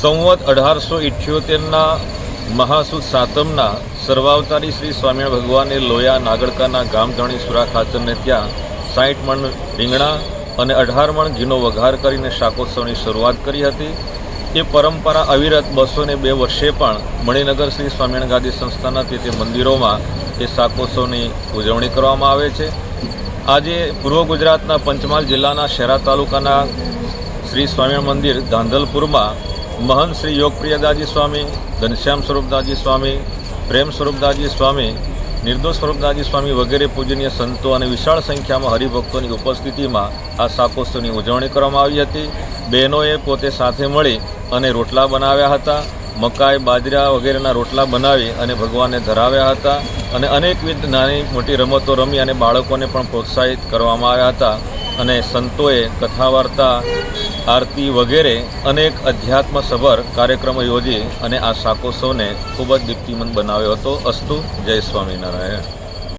સંવત અઢારસો ઇઠ્યોતેરના મહાસુદ સાતમના સર્વાવતારી શ્રી સ્વામિનારાયણ ભગવાને લોયા નાગડકાના ગામધણી સુરા ખાતરને ત્યાં સાઠ મણ રીંગણા અને અઢાર મણ ઘીનો વઘાર કરીને શાકોત્સવની શરૂઆત કરી હતી. એ પરંપરા અવિરત બસો ને બે વર્ષે પણ મણિનગર શ્રી સ્વામિનારાયણ ગાદી સંસ્થાના તે તે મંદિરોમાં એ શાકોત્સવની ઉજવણી કરવામાં આવે છે. આજે પૂર્વ ગુજરાતના પંચમહાલ જિલ્લાના શહેરા તાલુકાના શ્રી સ્વામિનારાયણ મંદિર ધાંધલપુરમાં મહંત શ્રી યોગપ્રિયદાજી સ્વામી, ઘનશ્યામ સ્વરૂપદાસજી સ્વામી, પ્રેમ સ્વરૂપદાસજી સ્વામી, નિર્દોષ સ્વરૂપદાસજી સ્વામી વગેરે પૂજનીય સંતો અને વિશાળ સંખ્યામાં હરિભક્તોની ઉપસ્થિતિમાં આ શાકોત્સવની ઉજવણી કરવામાં આવી હતી. બહેનોએ પોતે સાથે મળી અને રોટલા બનાવ્યા હતા. મકાઈ, બાજરા વગેરેના રોટલા બનાવી અને ભગવાનને ધરાવ્યા હતા અને અનેકવિધ નાની મોટી રમતો રમી અને બાળકોને પણ પ્રોત્સાહિત કરવામાં આવ્યા હતા અને સંતોએ કથા વાર્તા આરતી વગેરે અનેક અધ્યાત્મસભર કાર્યક્રમો યોજી અને આ શાકોત્સવને ખૂબ જ દીપ્તિમંત બનાવ્યો હતો. અસ્તુ, જય સ્વામિનારાયણ.